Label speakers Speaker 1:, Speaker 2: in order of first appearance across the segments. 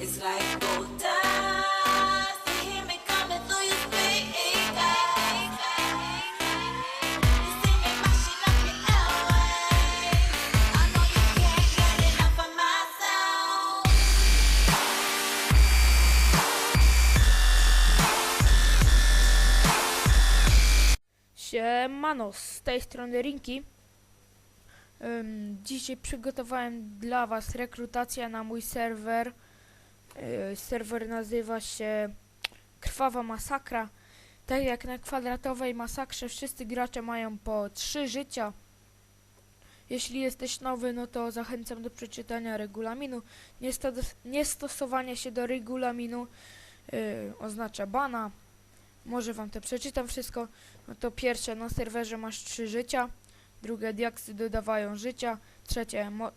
Speaker 1: It's like gold dust.
Speaker 2: Siemano, z tej strony Rinki. Dzisiaj przygotowałem dla Was rekrutację na mój serwer. Yy, serwer nazywa się Krwawa Masakra. Tak jak na kwadratowej masakrze wszyscy gracze mają po 3 życia. Jeśli jesteś nowy, no to zachęcam do przeczytania regulaminu. Niesto- Niestosowanie się do regulaminu yy, oznacza bana. Może Wam to przeczytam wszystko. No to pierwsze, na serwerze masz trzy życia. Drugie, diaksy dodawają życia. Trzecie, mo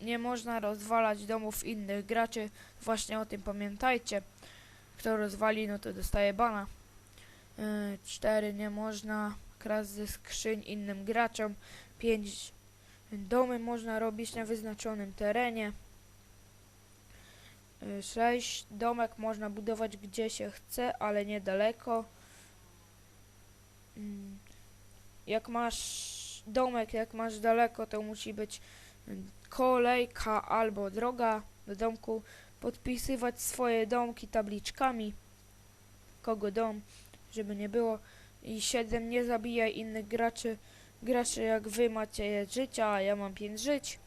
Speaker 2: nie można rozwalać domów innych graczy. Właśnie o tym pamiętajcie. Kto rozwali, no to dostaje bana. Yy, cztery, nie można kraść ze skrzyń innym graczom. Pięć, domy można robić na wyznaczonym terenie. Yy, Sześć, domek można budować gdzie się chce, ale niedaleko. Mm, Jak masz domek, jak masz daleko, to musi być mm, kolejka albo droga do domku. Podpisywać swoje domki tabliczkami. Kogo dom, żeby nie było. I 7. Nie zabijaj innych graczy. Graczy jak wy macie życia, a ja mam 5 żyć.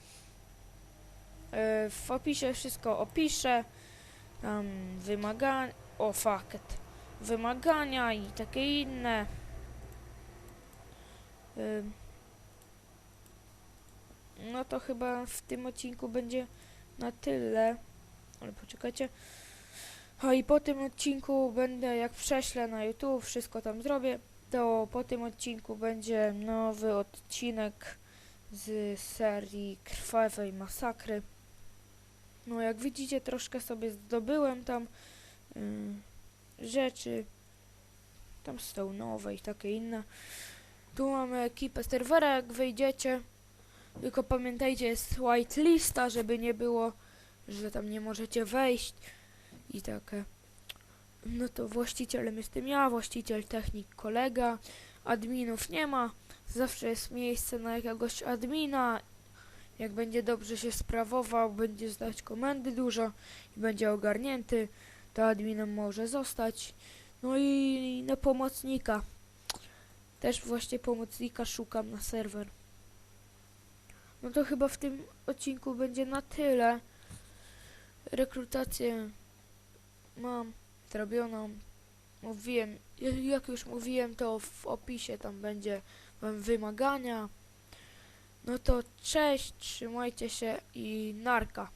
Speaker 2: Yy, W opisie wszystko opiszę. Tam wymagania. O, fuck it. Wymagania i takie inne. Ym. No to chyba w tym odcinku będzie na tyle. Ale poczekajcie. A i po tym odcinku będę, jak prześlę na YouTube, wszystko tam zrobię, to po tym odcinku będzie nowy odcinek z serii Krwawej Masakry. No jak widzicie, troszkę sobie zdobyłem tam ym, rzeczy. Tam są nowe i takie inne. Tu mamy ekipę serwera, jak wyjdziecie. Tylko pamiętajcie, jest whitelista, żeby nie było, że tam nie możecie wejść i takie. No to właścicielem jestem ja, właściciel, technik, kolega. Adminów nie ma. Zawsze jest miejsce na jakiegoś admina. Jak będzie dobrze się sprawował, będzie zdać komendy dużo i będzie ogarnięty, to adminem może zostać. No i na pomocnika. Też właśnie pomocnika szukam na serwer. No to chyba w tym odcinku będzie na tyle. Rekrutację mam zrobioną. Mówiłem, jak- już mówiłem, to w opisie tam będzie wymagania. No to cześć, trzymajcie się i narka.